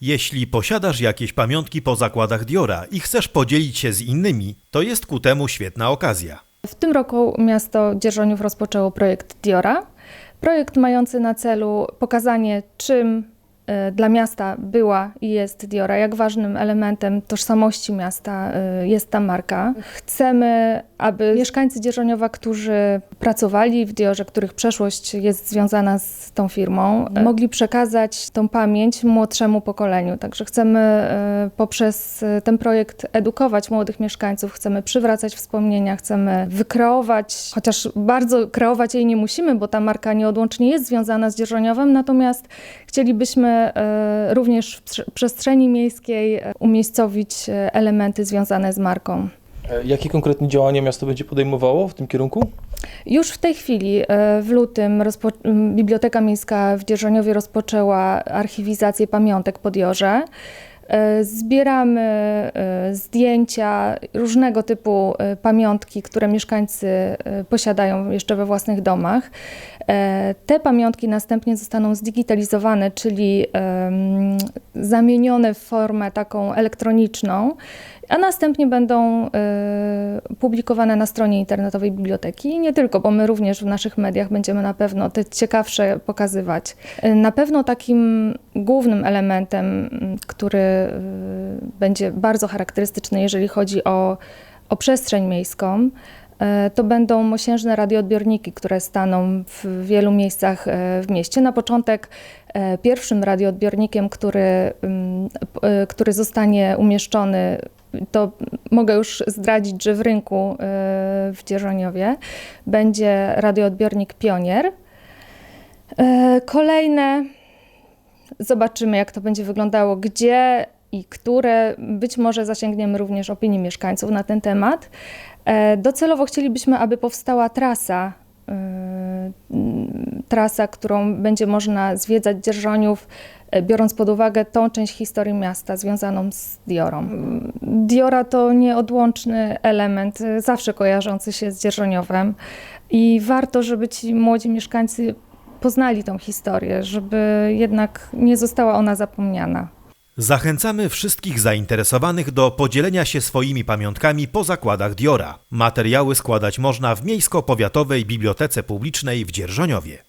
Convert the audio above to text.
Jeśli posiadasz jakieś pamiątki po zakładach Diora i chcesz podzielić się z innymi, to jest ku temu świetna okazja. W tym roku miasto Dzierżoniów rozpoczęło projekt Diora. Projekt mający na celu pokazanie, czym e, dla miasta była i jest Diora, jak ważnym elementem tożsamości miasta e, jest ta marka. Chcemy, aby mieszkańcy Dzierżoniowa, którzy pracowali w Diorze, których przeszłość jest związana z tą firmą, e, mogli przekazać tą pamięć młodszemu pokoleniu. Także chcemy e, poprzez e, ten projekt edukować młodych mieszkańców, chcemy przywracać wspomnienia, chcemy wykreować, chociaż bardzo kreować jej nie musimy, bo ta marka nieodłącznie jest związana z Dzierżoniowem, natomiast chcielibyśmy e, również w prze- przestrzeni miejskiej umiejscowić elementy związane z marką. E, Jakie konkretnie działania miasto będzie podejmowało w tym kierunku? Już w tej chwili, e, w lutym, Biblioteka Miejska w Dzierżoniowie rozpoczęła archiwizację pamiątek po Diorze. E, Zbieramy zdjęcia, różnego typu pamiątki, które mieszkańcy posiadają jeszcze we własnych domach. Te pamiątki następnie zostaną zdigitalizowane, czyli zamienione w formę taką elektroniczną, a następnie będą e, publikowane na stronie internetowej biblioteki. Nie tylko, bo my również w naszych mediach będziemy na pewno te ciekawsze pokazywać. E, Na pewno takim głównym elementem, m, który e, będzie bardzo charakterystyczny, jeżeli chodzi o, o przestrzeń miejską, e, to będą mosiężne radioodbiorniki, które staną w wielu miejscach e, w mieście. Na początek pierwszym radioodbiornikiem, który, mm, który zostanie umieszczony, to mogę już zdradzić, że w rynku e, w Dzierżoniowie będzie radioodbiornik Pionier. E, Kolejne zobaczymy, jak to będzie wyglądało, gdzie i które. Być może zasięgniemy również opinii mieszkańców na ten temat. E, Docelowo chcielibyśmy, aby powstała trasa, trasa, którą będzie można zwiedzać Dzierżoniów, e, biorąc pod uwagę tą część historii miasta związaną z Diorą. Diora to nieodłączny element, e, zawsze kojarzący się z Dzierżoniowem i warto, żeby ci młodzi mieszkańcy poznali tą historię, żeby jednak nie została ona zapomniana. Zachęcamy wszystkich zainteresowanych do podzielenia się swoimi pamiątkami po zakładach Diora. Materiały składać można w Miejsko-Powiatowej Bibliotece Publicznej w Dzierżoniowie.